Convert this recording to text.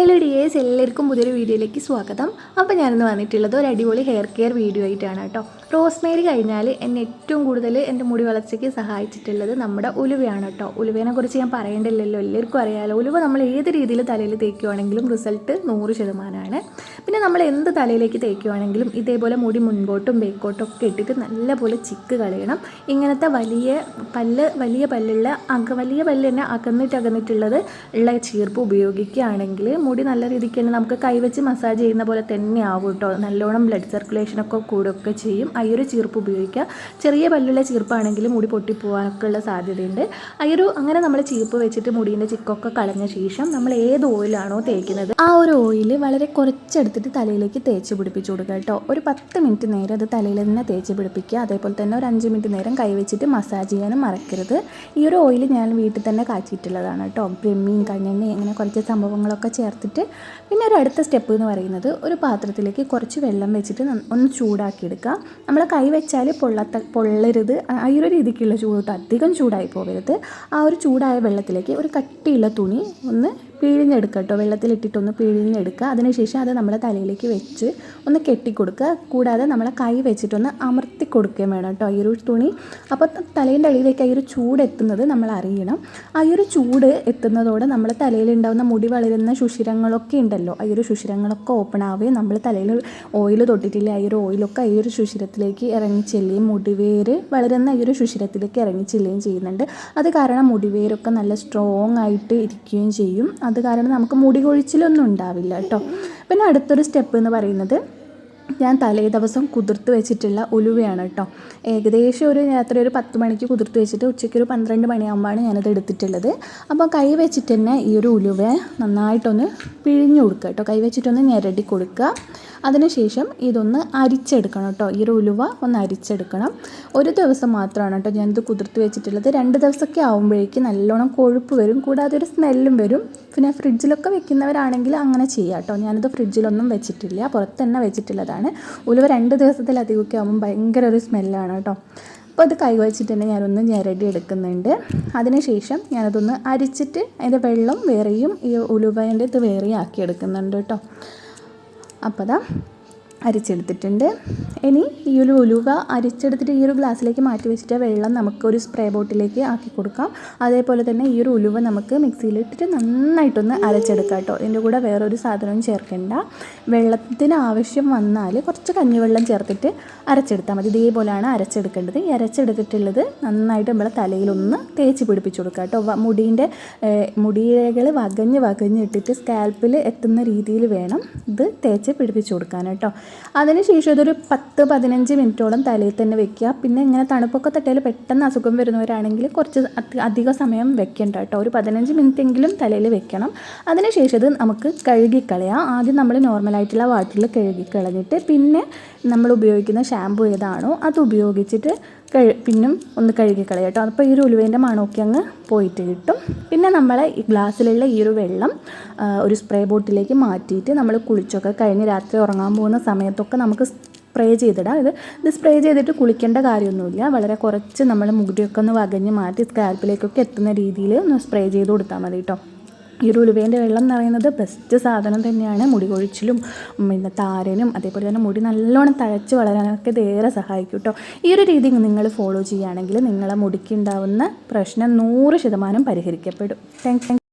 Hello dears എല്ലാവർക്കും പുതിയൊരു വീഡിയോയിലേക്ക് സ്വാഗതം. അപ്പോൾ ഞാനിന്ന് വന്നിട്ടുള്ളത് ഒരു അടിപൊളി ഹെയർ കെയർ വീഡിയോ ആയിട്ടാണ് കേട്ടോ. റോസ്മേരി കഴിഞ്ഞാൽ എന്നെ ഏറ്റവും കൂടുതൽ എന്റെ മുടി വളർച്ചയ്ക്ക് സഹായിച്ചിട്ടുള്ളത് നമ്മുടെ ഉലുവയാണ് കേട്ടോ. ഉലുവേനെ കുറിച്ച് ഞാൻ പറയേണ്ടില്ലല്ലോ എല്ലാവർക്കും അറിയാമല്ലോ ഉലുവ നമ്മൾ ഏത് രീതിയിൽ തലയിൽ തേക്കുകയാണെങ്കിലും റിസൾട്ട് നൂറ് ശതമാനമാണ്. പിന്നെ നമ്മൾ എന്ത് തലയിലേക്ക് തേക്കുവാണെങ്കിലും ഇതേപോലെ മുടി മുൻപോട്ടും ബേക്കോട്ടും ഒക്കെ ഇട്ടിട്ട് നല്ലപോലെ ചിക്ക് കളയണം. ഇങ്ങനത്തെ വലിയ പല്ല് വലിയ പല്ലുള്ള അക വലിയ പല്ല് തന്നെ അകന്നിട്ട് അകന്നിട്ടുള്ളത് ഉള്ള ചീർപ്പ് ഉപയോഗിക്കുകയാണെങ്കിൽ മുടി നല്ല രീതിക്ക് തന്നെ നമുക്ക് കൈവച്ച് മസാജ് ചെയ്യുന്ന പോലെ തന്നെ ആവും കേട്ടോ. നല്ലോണം ബ്ലഡ് സർക്കുലേഷനൊക്കെ കൂടുകയൊക്കെ ചെയ്യും. ആ ഒരു ചീർപ്പ് ഉപയോഗിക്കുക. ചെറിയ പല്ലുള്ള ചീർപ്പാണെങ്കിൽ മുടി പൊട്ടിപ്പോകാനൊക്കെ ഉള്ള സാധ്യതയുണ്ട്. ആ ഒരു അങ്ങനെ നമ്മൾ ചീർപ്പ് വെച്ചിട്ട് മുടീന്റെ ചിക്കൊക്കെ കളഞ്ഞ ശേഷം നമ്മൾ ഏത് ഓയിലാണോ തേക്കുന്നത് ആ ഒരു ഓയിൽ വളരെ കുറച്ചെടുത്തിട്ട് തലയിലേക്ക് തേച്ച് പിടിപ്പിച്ചു കൊടുക്കുക കേട്ടോ. ഒരു പത്ത് മിനിറ്റ് നേരം അത് തലയിൽ തന്നെ തേച്ച് പിടിപ്പിക്കുക. അതേപോലെ തന്നെ ഒരു അഞ്ച് മിനിറ്റ് നേരം കൈവച്ചിട്ട് മസാജ് ചെയ്യാനും മറക്കരുത്. ഈ ഒരു ഓയിൽ ഞാൻ വീട്ടിൽ തന്നെ കാച്ചിട്ടുള്ളതാണ് കേട്ടോ. ബ്രഹ്മിയും കണ്ണെണ്ണി അങ്ങനെ കുറച്ച് സംഭവങ്ങളൊക്കെ ചേർത്തിട്ട് പിന്നെ ഒരു അടുത്ത സ്റ്റെപ്പ് എന്ന് പറയുന്നത് ഒരു പാത്രത്തിലേക്ക് കുറച്ച് വെള്ളം വെച്ചിട്ട് ഒന്ന് ചൂടാക്കി എടുക്കുക നമ്മൾ കൈ വെച്ചാൽ പൊള്ളത്ത പൊള്ളരുത്. ആ ഒരു രീതിക്കുള്ള ചൂട് അധികം ചൂടായി പോകരുത്. ആ ഒരു ചൂടായ വെള്ളത്തിലേക്ക് ഒരു കട്ടിയുള്ള തുണി ഒന്ന് പിഴിഞ്ഞെടുക്കുക കേട്ടോ വെള്ളത്തിലിട്ടിട്ടൊന്ന് പിഴിഞ്ഞെടുക്കുക. അതിനുശേഷം അത് നമ്മുടെ തലയിലേക്ക് വെച്ച് ഒന്ന് കെട്ടിക്കൊടുക്കുക. കൂടാതെ നമ്മളെ കൈ വെച്ചിട്ടൊന്ന് അമർത്തി കൊടുക്കുകയും വേണം കേട്ടോ. ഈ ഒരു തുണി. അപ്പോൾ തലേന്റെ അടിയിലേക്ക് ഈ ഒരു ചൂട് എത്തുന്നത് നമ്മൾ അറിയണം. ആ ഒരു ചൂട് എത്തുന്നതോടെ നമ്മൾ തലയിലുണ്ടാകുന്ന മുടി വളരുന്ന ശുഷിരങ്ങളൊക്കെ ഉണ്ടല്ലോ. ആ ഒരു ശുഷിരങ്ങളൊക്കെ ഓപ്പൺ ആവുകയും നമ്മൾ തലയിൽ ഓയിൽ തൊട്ടിട്ടില്ല. ആ ഒരു ഓയിലൊക്കെ ഈ ഒരു സുഷിരത്തിലേക്ക് ഇറങ്ങിച്ചെല്ലുകയും മുടിവേര് വളരുന്ന ഈ ഒരു സുഷിരത്തിലേക്ക് ഇറങ്ങിച്ചെല്ലുകയും ചെയ്യുന്നുണ്ട്. അത് കാരണം മുടിവേരൊക്കെ നല്ല സ്ട്രോങ് ആയിട്ട് ഇരിക്കുകയും ചെയ്യും. അത് കാരണം നമുക്ക് മുടി കൊഴിച്ചിലൊന്നും ഉണ്ടാവില്ല കേട്ടോ. പിന്നെ അടുത്തൊരു സ്റ്റെപ്പ് എന്ന് പറയുന്നത് ഞാൻ തലേ ദിവസം കുതിർത്ത് വെച്ചിട്ടുള്ള ഉലുവയാണ് കേട്ടോ ഏകദേശം ഒരു രാത്രി ഒരു പത്ത് മണിക്ക് കുതിർത്ത് വെച്ചിട്ട് ഉച്ചയ്ക്ക് ഒരു പന്ത്രണ്ട് മണിയാകുമ്പോഴാണ് ഞാനത് എടുത്തിട്ടുള്ളത്. അപ്പോൾ കൈ വെച്ചിട്ട് തന്നെ ഈ ഒരു ഉലുവ നന്നായിട്ടൊന്ന് പിഴിഞ്ഞു കൊടുക്കുക കേട്ടോ കൈ വെച്ചിട്ടൊന്ന് ഞെരടി കൊടുക്കുക. അതിനുശേഷം ഇതൊന്ന് അരിച്ചെടുക്കണം കേട്ടോ ഈ ഒരു ഉലുവ ഒന്ന് അരിച്ചെടുക്കണം. ഒരു ദിവസം മാത്രമാണ് കേട്ടോ ഞാനിത് കുതിർത്ത് വെച്ചിട്ടുള്ളത്. രണ്ട് ദിവസമൊക്കെ ആകുമ്പോഴേക്ക് നല്ലോണം കൊഴുപ്പ് വരും. കൂടാതെ ഒരു സ്മെല്ലും വരും. പിന്നെ ഫ്രിഡ്ജിലൊക്കെ വെക്കുന്നവരാണെങ്കിൽ അങ്ങനെ ചെയ്യാം കേട്ടോ ഞാനിത് ഫ്രിഡ്ജിലൊന്നും വെച്ചിട്ടില്ല. പുറത്ത് തന്നെ വെച്ചിട്ടുള്ളതാണ്. ഉലുവ രണ്ട് ദിവസത്തിലധികമൊക്കെ ആകുമ്പോൾ ഭയങ്കര ഒരു സ്മെല്ലാണ് കേട്ടോ. അപ്പോൾ അത് കൈ വെച്ചിട്ട് തന്നെ ഞാനൊന്ന് ഞെരടി എടുക്കുന്നുണ്ട്. അതിനുശേഷം ഞാനതൊന്ന് അരിച്ചിട്ട് അതിന്റെ വെള്ളം വേറെയും ഈ ഉലുവേന്റെ ഇത് വേറെയും ആക്കി എടുക്കുന്നുണ്ട് കേട്ടോ. അപ്പോൾ അതാ അരിച്ചെടുത്തിട്ടുണ്ട്. ഇനി ഈ ഒരു ഉലുവ അരിച്ചെടുത്തിട്ട് ഈ ഒരു ഗ്ലാസ്സിലേക്ക് മാറ്റി വെച്ചിട്ട് വെള്ളം നമുക്ക് ഒരു സ്പ്രേ ബോട്ടിലേക്ക് ആക്കി കൊടുക്കാം. അതേപോലെ തന്നെ ഈ ഒരു ഉലുവ നമുക്ക് മിക്സിയിലിട്ടിട്ട് നന്നായിട്ടൊന്ന് അരച്ചെടുക്കാം കേട്ടോ. ഇതിന്റെ കൂടെ വേറൊരു സാധനവും ചേർക്കേണ്ട. വെള്ളത്തിന് ആവശ്യം വന്നാൽ കുറച്ച് കഞ്ഞിവെള്ളം ചേർത്തിട്ട് അരച്ചെടുത്താൽ മതി. ഇതേപോലെയാണ് അരച്ചെടുക്കേണ്ടത്. ഈ അരച്ചെടുത്തിട്ടുള്ളത് നന്നായിട്ട് നമ്മളെ തലയിലൊന്ന് തേച്ച് പിടിപ്പിച്ച് കൊടുക്കുക കേട്ടോ. മുടീന്റെ മുടിയിഴകൾ വകഞ്ഞ് വകഞ്ഞ് ഇട്ടിട്ട് സ്കാൽപ്പിൽ എത്തുന്ന രീതിയിൽ വേണം ഇത് തേച്ച് പിടിപ്പിച്ച് കൊടുക്കാൻ കേട്ടോ. അതിനുശേഷം ഇതൊരു പത്ത് പതിനഞ്ച് മിനിറ്റോളം തലയിൽ തന്നെ വെക്കുക. പിന്നെ ഇങ്ങനെ തണുപ്പൊക്കെ തട്ടിയാൽ പെട്ടെന്ന് അസുഖം വരുന്നവരാണെങ്കിൽ കുറച്ച് അധിക സമയം വെക്കേണ്ട കേട്ടോ. ഒരു പതിനഞ്ച് മിനിറ്റ് എങ്കിലും തലയിൽ വെക്കണം. അതിനുശേഷം ഇത് നമുക്ക് കഴുകിക്കളയാം. ആദ്യം നമ്മൾ നോർമലായിട്ടുള്ള വാട്ടറിൽ കഴുകിക്കളഞ്ഞിട്ട് പിന്നെ നമ്മൾ ഉപയോഗിക്കുന്ന ഷാമ്പു ഏതാണോ അത് ഉപയോഗിച്ചിട്ട് കഴി പിന്നും ഒന്ന് കഴുകി കളയാം കേട്ടോ. അപ്പോൾ ഈ ഒരു ഉലുവേന്റെ മണമൊക്കെ അങ്ങ് പോയിട്ട് കിട്ടും. പിന്നെ നമ്മൾ ഈ ഗ്ലാസ്സിലുള്ള ഈ ഒരു വെള്ളം ഒരു സ്പ്രേ ബോട്ടിലേക്ക് മാറ്റിയിട്ട് നമ്മൾ കുളിച്ചൊക്കെ കഴിഞ്ഞ് രാത്രി ഉറങ്ങാൻ പോകുന്ന സമയത്തൊക്കെ നമുക്ക് സ്പ്രേ ചെയ്തിടാം. ഇത് ഇത് സ്പ്രേ ചെയ്തിട്ട് കുളിക്കേണ്ട കാര്യമൊന്നുമില്ല. വളരെ കുറച്ച് നമ്മൾ മുടിയൊക്കെ ഒന്ന് വകഞ്ഞ് മാറ്റി സ്കാൽപ്പിലേക്കൊക്കെ എത്തുന്ന രീതിയിൽ ഒന്ന് സ്പ്രേ ചെയ്ത് കൊടുത്താൽ മതി കേട്ടോ. ഈ ഒരു ഉലുവേന്റെ വെള്ളം എന്ന് പറയുന്നത് ബെസ്റ്റ് സാധനം തന്നെയാണ്. മുടി കൊഴിച്ചിലും പിന്നെ താരനും അതേപോലെ തന്നെ മുടി നല്ലോണം തഴച്ച് വളരാനൊക്കെ ഏറെ സഹായിക്കും കേട്ടോ ഈ ഒരു രീതി നിങ്ങൾ ഫോളോ ചെയ്യുകയാണെങ്കിൽ നിങ്ങളെ മുടിക്ക് ഉണ്ടാവുന്ന പ്രശ്നം നൂറ് ശതമാനം പരിഹരിക്കപ്പെടും. താങ്ക്